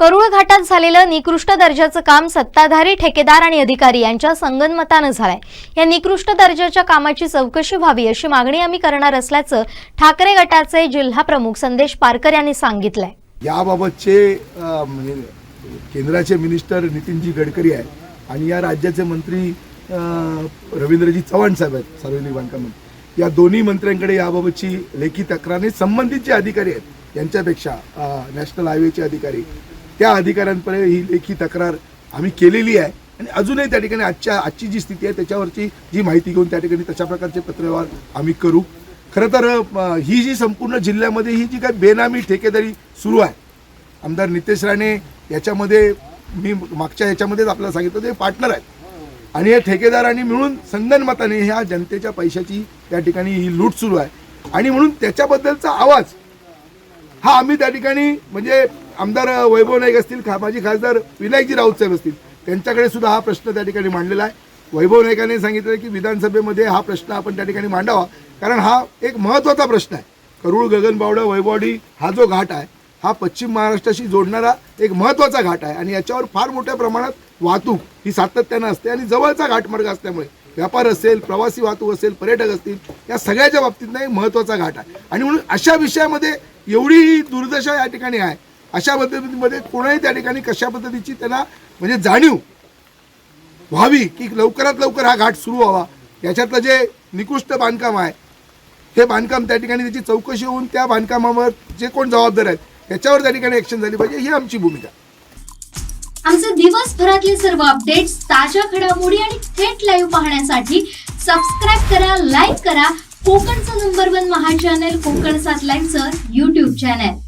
करुळ घाटात झालेलं निकृष्ट दर्जाचं काम सत्ताधारी ठेकेदार आणि अधिकारी यांच्या संगनमतानं झालंय. या निकृष्ट दर्जाच्या कामाची चौकशी व्हावी अशी मागणी आम्ही करणार असल्याचं ठाकरे गटाचे जिल्हा प्रमुख संदेश पारकर यांनी सांगितलंय. याबाबतचे म्हणजे केंद्राचे मिनिस्टर नितीनजी गडकरी आहे आणि या राज्याचे मंत्री रवींद्रजी चव्हाण साहेब आहेत सार्वजनिक बांधकाम या दोन्ही मंत्र्यांकडे याबाबतची लेखी तक्रारने संबंधित जे अधिकारी आहेत यांच्यापेक्षा नॅशनल हायवेचे अधिकारी त्या अधिकाऱ्यांपर्यंत ही लेखी तक्रार आम्ही केलेली आहे. आणि अजूनही त्या ठिकाणी आजच्या आजची जी स्थिती आहे त्याच्यावरची जी माहिती घेऊन त्या ठिकाणी तशा प्रकारचे पत्रव्यवहार आम्ही करू. खरं तर ही जी संपूर्ण जिल्ह्यामध्ये ही जी काय बेनामी ठेकेदारी सुरू आहे आमदार नितेश राणे याच्यामध्ये मी मागच्या याच्यामध्येच आपल्याला सांगितलं ते पार्टनर आहेत. आणि हे ठेकेदारांनी मिळून संगनमताने ह्या जनतेच्या पैशाची त्या ठिकाणी ही लूट सुरू आहे. आणि म्हणून त्याच्याबद्दलचा आवाज हा आम्ही त्या ठिकाणी म्हणजे आमदार वैभव नाईक असतील खा माजी खासदार विनायकजी राऊत साहेब असतील त्यांच्याकडे सुद्धा हा प्रश्न त्या ठिकाणी मांडलेला आहे. वैभव नाईकांनी सांगितलं की विधानसभेमध्ये हा प्रश्न आपण त्या ठिकाणी मांडावा कारण हा एक महत्त्वाचा प्रश्न आहे. करूळ गगनबावडा वैभवडी हा जो घाट आहे हा पश्चिम महाराष्ट्राशी जोडणारा एक महत्त्वाचा घाट आहे आणि याच्यावर फार मोठ्या प्रमाणात वाहतूक ही सातत्यानं असते आणि जवळचा घाटमार्ग असल्यामुळे. व्यापार असेल प्रवासी वाहतूक असेल पर्यटक असतील या सगळ्याच्या बाबतीत एक महत्त्वाचा घाट आहे. आणि म्हणून अशा विषयामध्ये एवढी दुर्दशा या ठिकाणी आहे अशा पद्धतीमध्ये कोणाही त्या ठिकाणी कशा पद्धतीची त्यांना म्हणजे जाणीव व्हावी की लवकरात लवकर हा घाट सुरू व्हावा. याच्यातलं जे निकृष्ट बांधकाम आहे हे बांधकाम त्या ठिकाणी त्याची चौकशी होऊन त्या बांधकामावर जे कोण जबाबदार आहेत त्याच्यावर त्या ठिकाणी ऍक्शन झाली पाहिजे ही आमची भूमिका. आमचे दिवसभरातले सर्व अपडेट्स ताज्या घडामोडी आणि थेट लाईव्ह पाहण्यासाठी सबस्क्राईब करा लाईक करा. कोकणचं number one Maha channel Kokan सात लाईव्हचं युट्यूब चॅनल